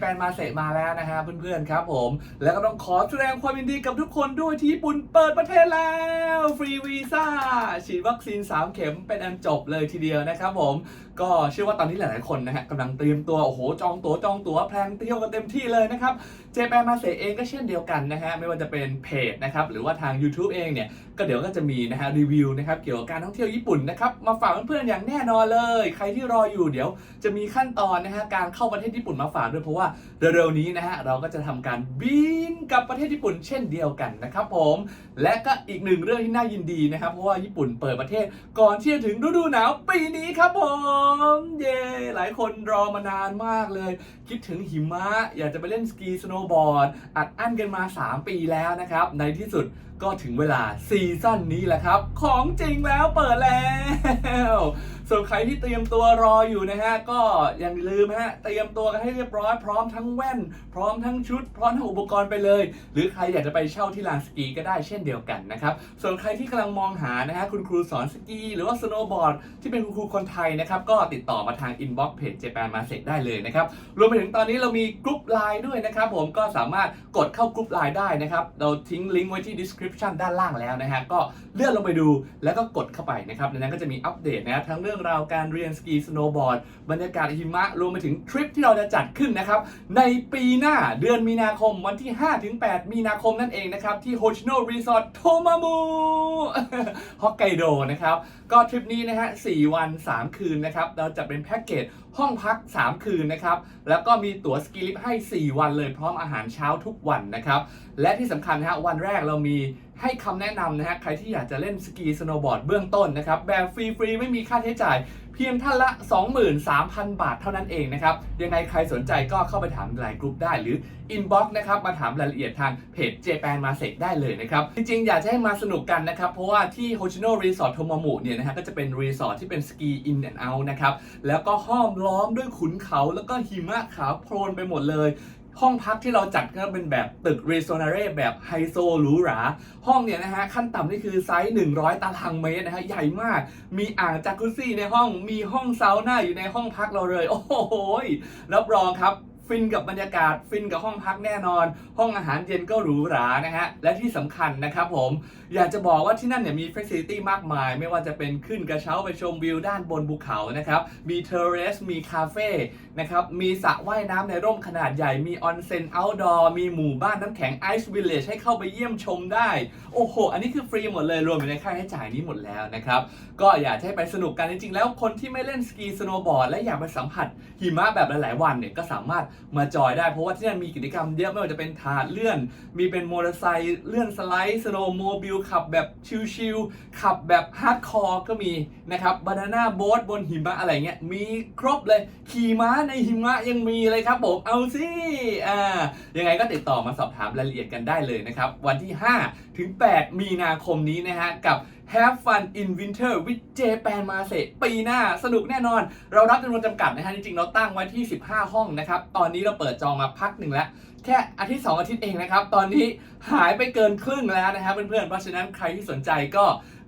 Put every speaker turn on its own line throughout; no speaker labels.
แปนมาเสมาแล้วนะฮะเพื่อนๆครับผม แล้วก็ต้องขอแสดงความยินดีกับทุกคนด้วยที่ญี่ปุ่นเปิดประเทศแล้ว ฟรีวีซ่าฉีดวัคซีน 3 เข็มเป็นอันจบเลยทีเดียวนะครับผม ก็เชื่อว่าตอนนี้หลายๆคนนะฮะกำลังเตรียมตัว โอ้โห จองตั๋วจองตั๋วแพลนเที่ยวกันเต็มที่เลยนะครับเจแปนมาเสเองก็เช่นเดียวกันนะฮะไม่ว่าจะเป็นเพจนะครับหรือว่าทาง YouTube เองเนี่ย ก็เดี๋ยวก็จะมีนะฮะรีวิวนะครับเกี่ยวกับการท่องเที่ยวญี่ปุ่นนะครับมาฝากเพื่อนๆอย่างแน่นอนเลย ใครที่รออยู่เดี๋ยวจะมีขั้นตอนนะฮะการเข้าประเทศญี่ปุ่นมาฝากด้วยเพราะว่าเร็วๆนี้นะฮะเราก็จะทำการบินกลับประเทศญี่ปุ่นเช่นเดียวกันนะครับผมและก็อีกหนึ่งเรื่องที่น่ายินดีนะครับเพราะว่าญี่ปุ่นเปิดประเทศก่อนที่จะถึงฤดูหนาวปีนี้ครับผมเย้หลายคนรอมานานมากเลย คิดถึงหิมะ อยากจะไปเล่นสกีสโนว์บอร์ดอัดอั้นกันมา 3 ปีแล้วนะครับในที่สุด ก็ถึงเวลาซีซั่นนี้แหละครับ ของจริงแล้วเปิดแล้ว ส่วนใครที่เตรียมตัวรออยู่นะฮะก็อย่าลืมฮะเตรียมตัวกันให้เรียบร้อยพร้อมทั้งแว่น พร้อมทั้งชุด พร้อมทั้งอุปกรณ์ไปเลย หรือใครอยากจะไปเช่าที่ลานสกีก็ได้เช่นเดียวกันนะครับส่วนใครที่กำลังมองหานะฮะคุณครูสอนสกี หรือว่าสโนว์บอร์ดที่เป็นคุณครูคนไทยนะครับก็ติดต่อมาทางอินบ็อกซ์เพจเจแปนมาเสร็ได้เลยนะครับรวมไปถึงตอนนี้เรามีกลุ่มไลน์ด้วยนะครับผมก็สามารถกดเข้ากลุ่มไลน์ได้นะครับเราทิ้งลิงก์ไว้ที่ description ด้านล่างแล้วนะฮะก็เลื่อนลงไปดูแล้วก็กดเข้าไปนะครับในนั้นก็จะมีอัปเดตนะทั้งเรื่องราวการเรียนสกีสโนว์บอร์ด บรรยากาศหิมะรวมไปถึงทริปที่เราจะจัดขึ้นนะครับ ในปีหน้าเดือนมีนาคมวันที่ 5-8 มีนาคมนั่นเองนะครับ ที่โฮชิโนรีสอร์ทโทมามูฮอกไกโดนะครับ ก็ทริปนี้นะฮะ4วัน 3 คืนนะครับ เราจะเป็นแพ็กเกจห้องพัก 3 คืนนะครับ แล้วก็มีตั๋วสกีลิฟต์ให้ 4 วันเลยพร้อมอาหารเช้าทุกวันนะครับ และที่สำคัญนะฮะวันแรกเรามีให้คำแนะนำนะฮะใครที่อยากจะเล่นสกีสโนว์บอร์ดเบื้องต้นนะครับแบบฟรีๆ ไม่มีค่าใช้จ่ายเพียงท่านละ 23,000 บาทเท่านั้นเองนะครับ ยังไงใครสนใจก็เข้าไปถามไลน์กลุ่มได้หรือ inbox นะครับ มาถามรายละเอียดทางเพจเจแปนมาเสกได้เลยนะครับ จริงๆ อยากจะให้มาสนุกกันนะครับ เพราะว่าที่โฮชิโนรีสอร์ทโทมามุเนี่ยนะฮะก็จะเป็นรีสอร์ทที่เป็นสกีอินแอนด์เอาท์นะครับ แล้วก็ห้อมล้อมด้วยขุนเขาแล้วก็หิมะขาวโพลนไปหมดเลย ห้องพักที่เราจัดก็เป็นแบบตึกเรโซนาเร่แบบไฮโซหรูหรา ห้องเนี่ยนะฮะขั้นต่ำนี่คือไซส์ 100 ตารางเมตรนะฮะใหญ่มาก มีอ่างจักรุซซี่ในห้อง มีห้องซาวน่าอยู่ในห้องพักเราเลย โอ้โหรับรองครับฟินกับบรรยากาศฟินกับห้องพักแน่นอน ห้องอาหารเย็นก็หรูหรานะฮะและที่สำคัญนะครับผม อยากจะบอกว่าที่นั่นเนี่ยมีเฟ a ซิลิตี้มากมาย ไม่ว่าจะเป็นขึ้นกระเช้าไปชมวิวด้านบนภูเขานะครับ มีเทอร์เรส มีคาเฟ่นะครับ มีสระว่ายน้ำในร่มขนาดใหญ่ มีออนเซ็นเอาท์ดอร์ มีหมู่บ้านน้ำแข็งไอซ์วิลเลจให้เข้าไปเยี่ยมชมได้ โอ้โห อันนี้คือฟรีหมดเลยรวมอยู่ในค่าใช้จ่ายนี้หมดแล้วนะครับ ก็อยากให้ไปสนุกกันจริงๆ แล้วคนที่ไม่เล่นสกีสโนว์บอร์ดและอยากไปสัมผัสหิมะแบบหลายๆ วันเนี่ยก็สามารถมาจอยได้เพราะว่าที่นั่นมีกิจกรรมเยอะไม่ว่าจะเป็นถาดเลื่อน มีเป็นมอเตอร์ไซค์เลื่อนสไลด์สโนว์โมบิลขับแบบชิลๆขับแบบฮาร์ดคอร์ก็มีนะครับบานาน่าโบ๊ทบนหิมะอะไรเงี้ยมีครบเลยขี่ม้าในหิมะยังมีเลยครับผมเอาสิอ่ายังไงก็ติดต่อมาสอบถามรายละเอียดกันได้เลยนะครับ วันที่ 5 ถึง 8 มีนาคมนี้นะฮะกับ Have Fun in Winter with Japan m a s e ปีหน้าสนุกแน่นอน เรารับจำนวนจำกัดนะฮะจริงๆเราตั้งไว้ที่ 15 ห้องนะครับ ตอนนี้เราเปิดจองมาพักหนึ่งแล้ว แค่อาทิตย์ 2 อาทิตย์เองนะครับ ตอนนี้หายไปเกินครึ่งแล้วนะครับเพื่อนๆ เพราะฉะนั้นใครที่สนใจก็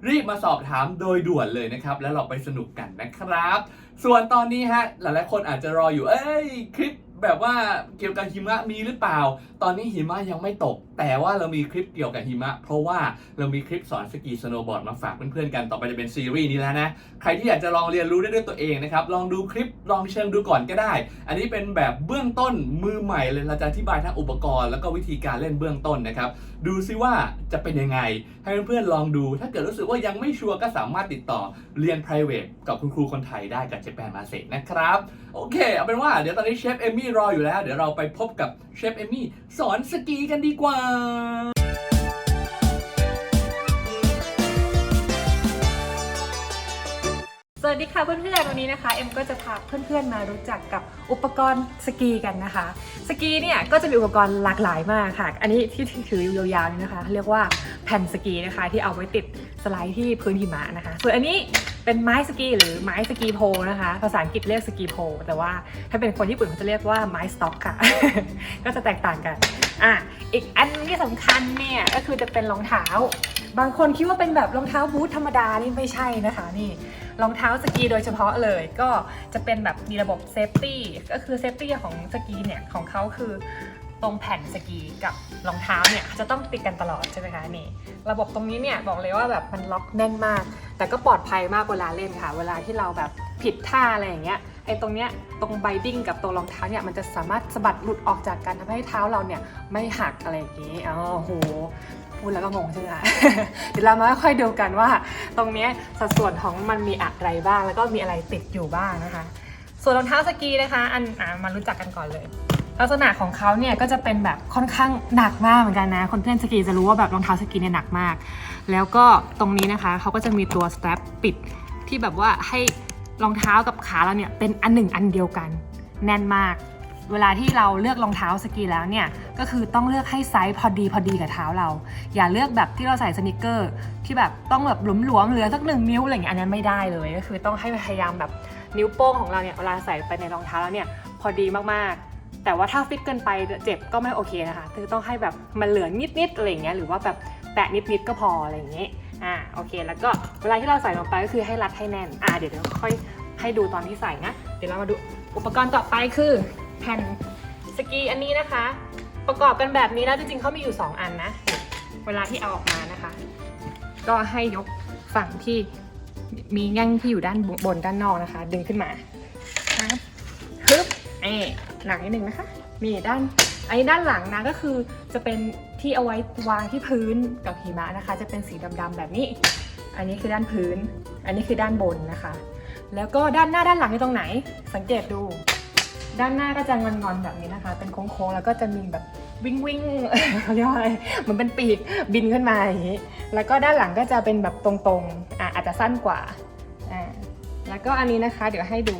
รีบมาสอบถามโดยด่วนเลยนะครับ แล้วเราไปสนุกกันนะครับ ส่วนตอนนี้ฮะหลายๆคนอาจจะรออยู่เอ้ยคลิป แบบว่าเกี่ยวกับหิมะมีหรือเปล่า ตอนนี้หิมะยังไม่ตก แต่ว่าเรามีคลิปเกี่ยวกับหิมะ เพราะว่าเรามีคลิปสอนสกีสโนว์บอร์ดมาฝากเพื่อนๆกัน ต่อไปจะเป็นซีรีส์นี้แล้วนะ ใครที่อยากจะลองเรียนรู้ได้ด้วยตัวเองนะครับ ลองดูคลิป ลองเชิงดูก่อนก็ได้ อันนี้เป็นแบบเบื้องต้นมือใหม่เลยเราจะอธิบายทั้งอุปกรณ์แล้วก็วิธีการเล่นเบื้องต้นนะครับ ดูซิว่าจะเป็นยังไง ให้เพื่อนๆลองดู ถ้าเกิดรู้สึกว่ายังไม่ชัวร์ก็สามารถติดต่อเรียน private กับคุณครูคนไทยได้กับเจแปนมาเซนะครับ โอเค เอาเป็นว่าเดี๋ยวตอนนี้เชฟเอมมี่รออยู่แล้ว เดี๋ยวเราไปพบกับเชฟเอมี่สอนสกีกันดีกว่า
สวัสดีค่ะเพื่อนๆวันนี้นะคะเอ็มก็จะพาเพื่อนๆมารู้จักกับอุปกรณ์สกีกันนะคะ สกีเนี่ยก็จะมีอุปกรณ์หลากหลายมากค่ะ อันนี้ที่ถืออยู่ยาวๆนี่นะคะ เรียกว่าแผ่นสกีนะคะ ที่เอาไว้ติดสไลด์ที่พื้นหิมะนะคะ ส่วนอันนี้เป็นไม้สกีหรือไม้สกีโพนะคะ ภาษาอังกฤษเรียกสกีโพแต่ว่าถ้าเป็นคนญี่ปุ่นเขาจะเรียกว่าไม้สต็อกค่ะ ก็จะแตกต่างกัน อะ อีกอันที่สำคัญเนี่ยก็คือจะเป็นรองเท้า บางคนคิดว่าเป็นแบบรองเท้าบูทธรรมดา นี่ไม่ใช่นะคะนี่รองเท้าสกีโดยเฉพาะเลย ก็จะเป็นแบบมีระบบเซฟตี้ ก็คือเซฟตี้ของสกีเนี่ยของเขาคือ ตรงแผ่นสกีกับรองเท้าเนี่ยจะต้องติดกันตลอดใช่ไหมคะนี่ ระบบตรงนี้เนี่ยบอกเลยว่าแบบมันล็อกแน่นมาก แต่ก็ปลอดภัยมากเวลาเล่นค่ะ เวลาที่เราแบบผิดท่าอะไรอย่างเงี้ยไอ้ตรงเนี้ยตรงไบดิ้งกับตัวรองเท้าเนี่ยมันจะสามารถสะบัดหลุดออกจากกันทำให้เท้าเราเนี่ยไม่หักอะไรอย่างงี้อ๋อโหพูดแล้วก็งงใช่ไหมคะเดี๋ยวเรามาค่อยๆดูกันว่า ตรงเนี้ยสัดส่วนของมันมีอะไรบ้าง แล้วก็มีอะไรติดอยู่บ้างนะคะ ส่วนรองเท้าสกีนะคะ อันอมารู้จักกันก่อนเลย ลักษณะของเขาเนี่ยก็จะเป็นแบบค่อนข้างหนักมากเหมือนกันนะ คนที่เล่นสกีจะรู้ว่าแบบรองเท้าสกีเนี่ยหนักมาก แล้วก็ตรงนี้นะคะเขาก็จะมีตัวสแตรปปิดที่แบบว่าให้รองเท้ากับขาเราเนี่ยเป็นอันหนึ่งอันเดียวกัน แน่นมาก เวลาที่เราเลือกรองเท้าสกีแล้วเนี่ยก็คือต้องเลือกให้ไซส์พอดีพอดีกับเท้าเรา อย่าเลือกแบบที่เราใส่สนิเกอร์ ที่แบบต้องแบบหลวมๆเหลือสักหนึ่งนิ้วอะไรอย่างเงี้ยอันนั้นไม่ได้เลยก็คือต้องให้พยายามแบบนิ้วโป้งของเราเนี่ยเวลาใส่ไปในรองเท้าแล้วเนี่ยพอดีมากๆ แต่ว่าถ้าฟิตเกินไปเจ็บก็ไม่โอเคนะคะคือต้องให้แบบมันเหลือนิดๆอะไรเงี้ยหรือว่าแบบแตะนิดๆก็พออะไรอย่างเงี้ยอ่าโอเค แล้วก็เวลาที่เราใส่ลงไปก็คือให้รัดให้แน่นอ่าเดี๋ยวเดี๋ยวค่อยให้ดูตอนที่ใส่นะเดี๋ยวเรามาดูอุปกรณ์ต่อไปคือแผ่นสกีอันนี้นะคะ ประกอบกันแบบนี้แล้วจริงๆเขามีอยู่ 2 อันนะ เวลาที่เอาออกมานะคะ ก็ให้ยกฝั่งที่มีแง่งที่อยู่ด้านบนด้านนอกนะคะ ดึงขึ้นมาครับ บเอ๊หลังนิดนึงนะคะมีด้านอันนี้ด้านหลังนะก็คือจะเป็นที่เอาไว้วางที่พื้นกับหิมะนะคะ จะเป็นสีดำๆแบบนี้ อันนี้คือด้านพื้น อันนี้คือด้านบนนะคะ แล้วก็ด้านหน้าด้านหลังอยู่ตรงไหน สังเกตดู ด้านหน้าก็จะงอนๆแบบนี้นะคะ เป็นโค้งๆแล้วก็จะมีแบบวิ่งวิ่งๆเขาเรียกว่าอะไรเหมือนเป็นปีกบินขึ้นมาอย่างนี้ แล้วก็ด้านหลังก็จะเป็นแบบตรงๆอะอาจจะสั้นกว่าอ่าแล้วก็อันนี้นะคะ เดี๋ยวให้ดู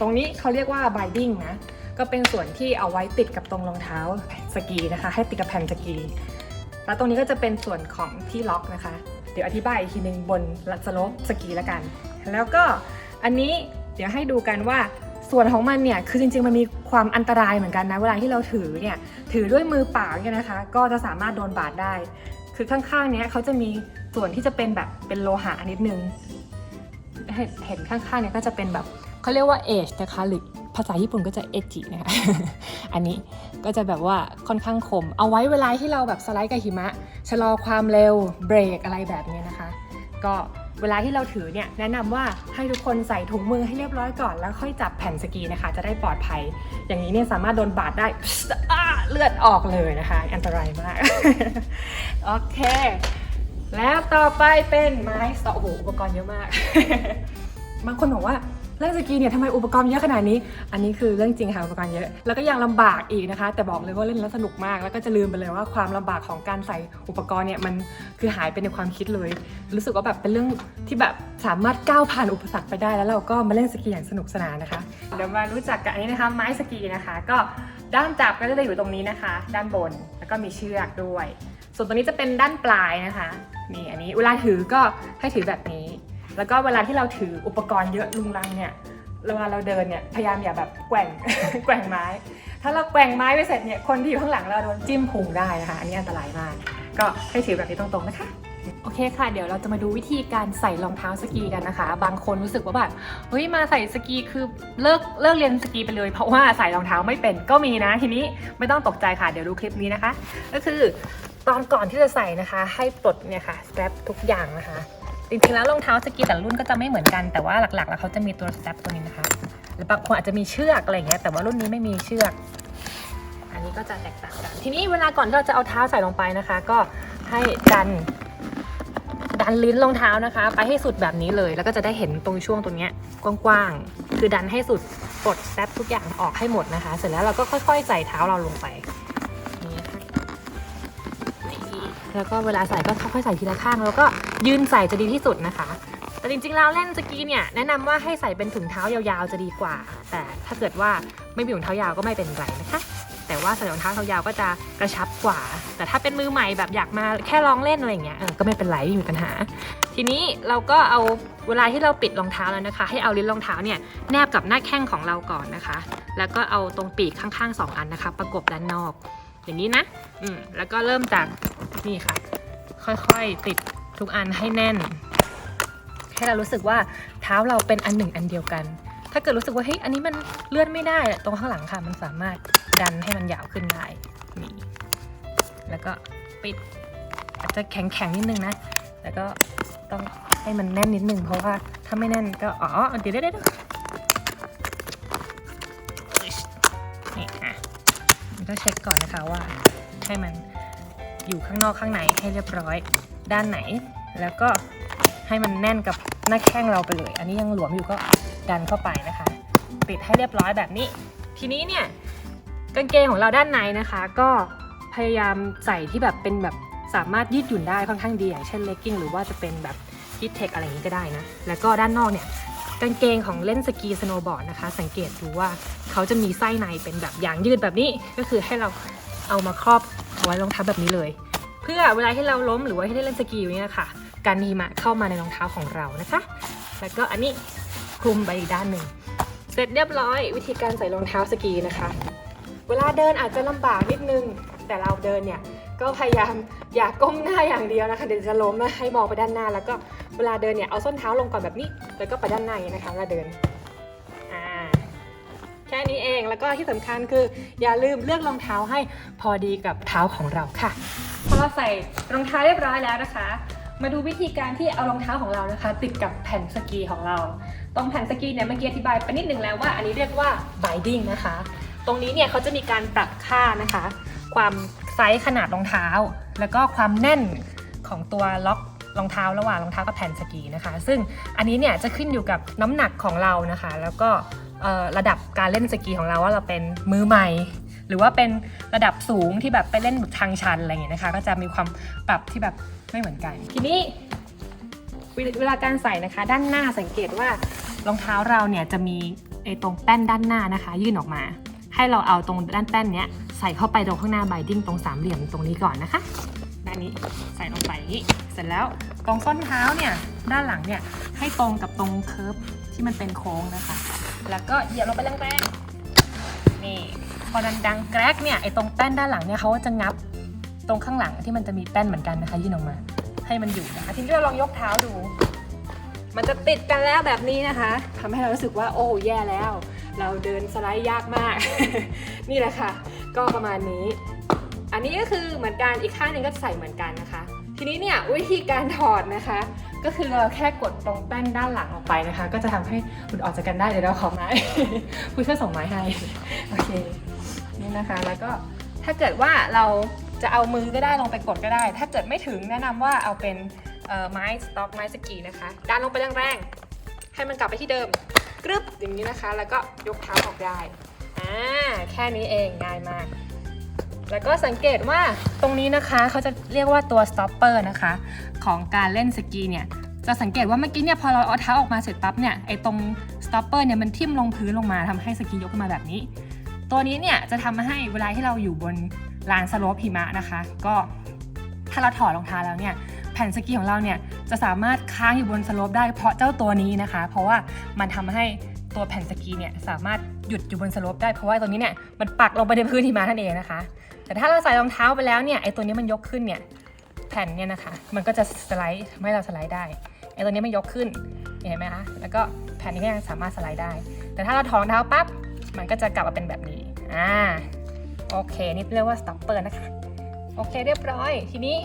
ตรงนี้เขาเรียกว่า binding นะ ก็เป็นส่วนที่เอาไว้ติดกับตรงรองเท้าสกีนะคะ ให้ติดกับแผ่นสกี แล้วตรงนี้ก็จะเป็นส่วนของที่ล็อกนะคะ เดี๋ยวอธิบายอีกทีหนึ่งบนสโลปสกีแล้วกัน แล้วก็อันนี้เดี๋ยวให้ดูกันว่าส่วนของมันเนี่ย คือจริงๆ มันมีความอันตรายเหมือนกันนะ เวลาที่เราถือเนี่ย ถือด้วยมือเปล่าเนี่ยนะคะ ก็จะสามารถโดนบาดได้ คือข้างๆ เนี้ยเขาจะมีส่วนที่จะเป็นแบบเป็นโลหะนิดนึง เห็นเห็นข้างๆ เนี่ยก็จะเป็นแบบ เขาเรียกว่าเอชนะคะหรือภาษาญี่ปุ่นก็จะเอจินะคะอันนี้ก็จะแบบว่าค่อนข้างคม เอาไว้เวลาที่เราแบบสไลด์กับหิมะชะลอความเร็วเบรกอะไรแบบนี้นะคะ ก็เวลาที่เราถือเนี่ยแนะนำว่าให้ทุกคนใส่ถุงมือให้เรียบร้อยก่อน แล้วค่อยจับแผ่นสกีนะคะ จะได้ปลอดภัย อย่างนี้เนี่ยสามารถโดนบาดได้เลือดออกเลยนะคะ อันตรายมากโอเค แล้วต่อไปเป็นไม้สโอ้โหอุปกรณ์เยอะมากบางคนบอกว่า เล่นสกีเนี่ยทำไมอุปกรณ์เยอะขนาดนี้ อันนี้คือเรื่องจริงค่ะอุปกรณ์เยอะ แล้วก็ยังลำบากอีกนะคะ แต่บอกเลยว่าเล่นแล้วสนุกมาก แล้วก็จะลืมไปเลยว่าความลำบากของการใส่อุปกรณ์เนี่ยมันคือหายไปในความคิดเลย รู้สึกว่าแบบเป็นเรื่องที่แบบสามารถก้าวผ่านอุปสรรคไปได้ แล้วเราก็มาเล่นสกีอย่างสนุกสนานนะคะ เดี๋ยวมารู้จักกับอันนี้นะคะไม้สกีนะคะ ก็ด้ามจับก็จะอยู่ตรงนี้นะคะ ด้านบนแล้วก็มีเชือกด้วย ส่วนตัวนี้จะเป็นด้านปลายนะคะนี่อันนี้เวลาถือก็ให้ถือแบบนี้ แล้วก็เวลาที่เราถืออุปกรณ์เยอะลุงลังเนี่ยเวลาเราเดินเนี่ยพยายามอย่าแบบแกว่งแกว่งไม้ ถ้าเราแกว่งไม้ไปเสร็จเนี่ยคนที่อยู่ข้างหลังเราโดนจิ้มพุงได้นะคะ อันนี้อันตรายมาก ก็ให้ถือแบบนี้ตรงๆนะคะโอเคค่ะ เดี๋ยวเราจะมาดูวิธีการใส่รองเท้าสกีกันนะคะ บางคนรู้สึกว่าแบบเฮ้ยมาใส่สกีคือเลิกเลิกเรียนสกีไปเลย เพราะว่าใส่รองเท้าไม่เป็นก็มีนะทีนี้ไม่ต้องตกใจค่ะเดี๋ยวดูคลิปนี้นะคะ ก็คือตอนก่อนที่จะใส่นะคะ ให้ปลดเนี่ยค่ะสแตรปทุกอย่างนะคะ จริงๆแล้วรองเท้าสกีแต่ละรุ่นก็จะไม่เหมือนกันแต่ว่าหลักๆ แล้วเขาจะมีตัวสแตปตัวนี้นะคะหรือบางคนอาจจะมีเชือกอะไรอย่างเงี้ยแต่ว่ารุ่นนี้ไม่มีเชือก อันนี้ก็จะแตกต่างกัน ทีนี้เวลาก่อนที่เราจะเอาเท้าใส่ลงไปนะคะ ก็ให้ดันดันลิ้นรองเท้านะคะ ไปให้สุดแบบนี้เลย แล้วก็จะได้เห็นตรงช่วงตรงเนี้ยกว้างๆคือดันให้สุดปลดแตปทุกอย่างออกให้หมดนะคะ เสร็จแล้วเราก็ค่อย ๆ ใส่เท้าเราลงไป แล้วก็เวลาใส่ก็ค่อยๆใส่ทีละข้าง แล้วก็ยืนใส่จะดีที่สุดนะคะ แต่จริงๆแล้วเล่นสกีเนี่ยแนะนำว่าให้ใส่เป็นถุงเท้ายาวๆจะดีกว่า แต่ถ้าเกิดว่าไม่มีถุงเท้ายาวก็ไม่เป็นไรนะคะแต่ว่าใส่รองเท้าเท้ายาวก็จะกระชับกว่า แต่ถ้าเป็นมือใหม่แบบอยากมาแค่ลองเล่นอะไรอย่างเงี้ยเออก็ไม่เป็นไรไม่มีปัญหา ทีนี้เราก็เอาเวลาที่เราปิดรองเท้าแล้วนะคะ ให้เอาลิ้นรองเท้าเนี่ยแนบกับหน้าแข้งของเราก่อนนะคะ แล้วก็เอาตรงปีกข้างๆสองอันนะคะ ประกบด้านนอก อย่างนี้นะ อืม แล้วก็เริ่มจากนี่ค่ะ ค่อยๆติดทุกอันให้แน่น ให้เรารู้สึกว่าเท้าเราเป็นอันหนึ่งอันเดียวกัน ถ้าเกิดรู้สึกว่าเฮ้ยอันนี้มันเลื่อนไม่ได้อะตรงข้างหลังค่ะมันสามารถดันให้มันยาวขึ้นได้นี่แล้วก็ปิดอาจจะแข็งๆนิดนึงนะ แล้วก็ต้องให้มันแน่นนิดนึงเพราะว่าถ้าไม่แน่นก็อ๋อเดี๋ยวเดี๋ มันก็เช็คก่อนนะคะว่าให้มันอยู่ข้างนอกข้างในให้เรียบร้อยด้านไหน แล้วก็ให้มันแน่นกับหน้าแข้งเราไปเลย อันนี้ยังหลวมอยู่ก็ดันเข้าไปนะคะ ปิดให้เรียบร้อยแบบนี้ ทีนี้เนี่ยกางเกงของเราด้านในนะคะ ก็พยายามใส่ที่แบบเป็นแบบสามารถยืดหยุ่นได้ค่อนข้างดีอย่างเช่นเลกกิ้งหรือว่าจะเป็นแบบฮิตเทคอะไรอย่างนี้ก็ได้นะ แล้วก็ด้านนอกเนี่ย กางเกงของเล่นสกีสโนว์บอร์ดนะคะ สังเกตดูว่าเขาจะมีไส้ในเป็นแบบยางยืดแบบนี้ ก็คือให้เราเอามาครอบเอาไว้รองเท้าแบบนี้เลย เพื่อเวลาที่เราล้มหรือว่าที่ได้เล่นสกีอยู่เนี่ยค่ะการหิมะเข้ามาในรองเท้าของเรานะคะ แล้วก็อันนี้คลุมไปอีกด้านหนึ่งเสร็จเรียบร้อยวิธีการใส่รองเท้าสกีนะคะ เวลาเดินอาจจะลำบากนิดนึง แต่เราเดินเนี่ย ก็พยายามอย่าก้มหน้าอย่างเดียวนะคะ เดี๋ยวจะล้มนะให้มองไปด้านหน้า แล้วก็เวลาเดินเนี่ยเอาส้นเท้าลงก่อนแบบนี้ แล้วก็ไปด้านหน้าอย่างนี้นะคะเวลาเดินแค่นี้เองแล้วก็ที่สำคัญคือ อย่าลืมเลือกรองเท้าให้พอดีกับเท้าของเราค่ะ พอเราใส่รองเท้าเรียบร้อยแล้วนะคะ มาดูวิธีการที่เอารองเท้าของเรานะคะ ติดกับแผ่นสกีของเรา ตรงแผ่นสกีเนี่ยเมื่อกี้อธิบายไปนิดนึงแล้วว่าอันนี้เรียกว่า binding นะคะ ตรงนี้เนี่ยเขาจะมีการปรับค่านะคะ ความ ไซส์ขนาดรองเท้า แล้วก็ความแน่นของตัวล็อกรองเท้าระหว่างรองเท้ากับแผ่นสกีนะคะ ซึ่งอันนี้เนี่ยจะขึ้นอยู่กับน้ำหนักของเรานะคะ แล้วก็ระดับการเล่นสกีของเราว่าเราเป็นมือใหม่ หรือว่าเป็นระดับสูงที่แบบไปเล่นทางชันอะไรอย่างเงี้ยนะคะ ก็จะมีความปรับที่แบบไม่เหมือนกัน ทีนี้เวลาการใส่นะคะ ด้านหน้าสังเกตว่ารองเท้าเราเนี่ยจะมีไอ้ตรงแป้นด้านหน้านะคะ ยื่นออกมา ให้เราเอาตรงด้านแป้นเนี้ย ใส่เข้าไปตรงข้างหน้าไบดิ้งตรงสามเหลี่ยมตรงนี้ก่อนนะคะ ด้านนี้ใส่ลงไปนี้ เสร็จแล้วตรงส้นเท้าเนี่ยด้านหลังเนี่ยให้ตรงกับตรงเคิร์ฟที่มันเป็นโค้งนะคะ แล้วก็เหยียบลงไปแรงๆนี่พอดังๆแกรกเนี่ยไอ้ตรงแป้นด้านหลังเนี่ยเขาก็จะงับตรงข้างหลังที่มันจะมีแป้นเหมือนกันนะคะยื่นออกมา ให้มันอยู่นะคะทีนี้เราลองยกเท้าดู มันจะติดกันแล้วแบบนี้นะคะทำให้เรารู้สึกว่าโอ้แย่แล้ว เราเดินสไลด์ยากมาก นี่แหละค่ะ ก็ประมาณนี้ อันนี้ก็คือเหมือนกันอีกข้างหนึ่งก็ใส่เหมือนกันนะคะ ทีนี้เนี่ยวิธีการถอดนะคะ ก็คือเราแค่กดตรงแป้นด้านหลังออกไปนะคะ ก็จะทำให้หลุดออกจากกันได้เดี๋ยวเราขอไม้คุยช่วยส่งไม้ให้โอเคนี่นะคะแล้วก็ถ้าเกิดว่าเราจะเอามือก็ได้ลงไปกดก็ได้ ถ้าเกิดไม่ถึงแนะนำว่าเอาเป็นไม้สต็อกไม้สกีนะคะดันลงไปแรงๆให้มันกลับไปที่เดิมกรึบอย่างนี้นะคะ แล้วก็ยกเท้าออกได้ ค่นี้เองง่ายมาก แล้วก็สังเกตว่าตรงนี้นะคะเขาจะเรียกว่าตัว stopper นะคะ ของการเล่นสกีเนี่ยจะสังเกตว่าเมื่อกี้เนี่ยพอเราเอาเท้าออกมาเสร็จปั๊บเนี่ยไอ้ตรง stopper เนี่ยมันทิ่มลงพื้นลงมาทำให้สกียกขึ้นมาแบบนี้ ตัวนี้เนี่ยจะทำให้เวลาที่เราอยู่บนลานสโลปหิมะนะคะ ก็ถ้าเราถอดรองเท้าแล้วเนี่ย ผ่นสกีของเราเนี่ยจะสามารถค้างอยู่บนสโลปได้เพราะเจ้าตัวนี้นะคะ เพราะว่ามันทำให้ตัวแผ่นสกีเนี่ยสามารถหยุดอยู่บนสโลปได้เพราะว่าตัวนี้เนี่ยมันปักลงไปในพื้นหิมะนั่นเองนะคะ แต่ถ้าเราใส่รองเท้าไปแล้วเนี่ยไอ้ตัวนี้มันยกขึ้นเนี่ยแผ่นเนี่ยนะคะ มันก็จะสไลด์ทำให้เราสไลด์ได้ไอ้ตัวนี้มันยกขึ้นเห็นไหมคะแล้วก็แผ่นนี้ก็ยังสามารถสไลด์ได้ แต่ถ้าเราถอดรองเท้าปั๊บมันก็จะกลับมาเป็นแบบนี้อ่าโอเคนี่เรียกว่าสต็อปเปอร์นะคะโอเคเรียบร้อย ทีนี้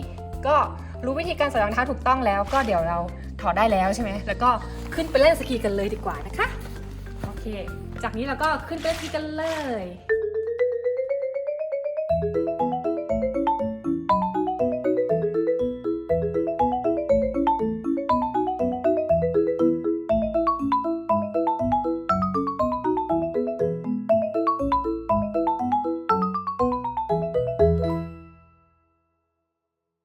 ก็ รู้วิธีการใส่รองเท้าถูกต้องแล้ว ก็เดี๋ยวเราถอดได้แล้วใช่ไหมแล้วก็ขึ้นไปเล่นสกีกันเลยดีกว่านะคะโอเค จากนี้เราก็ขึ้นไปเล่นสกีกันเลย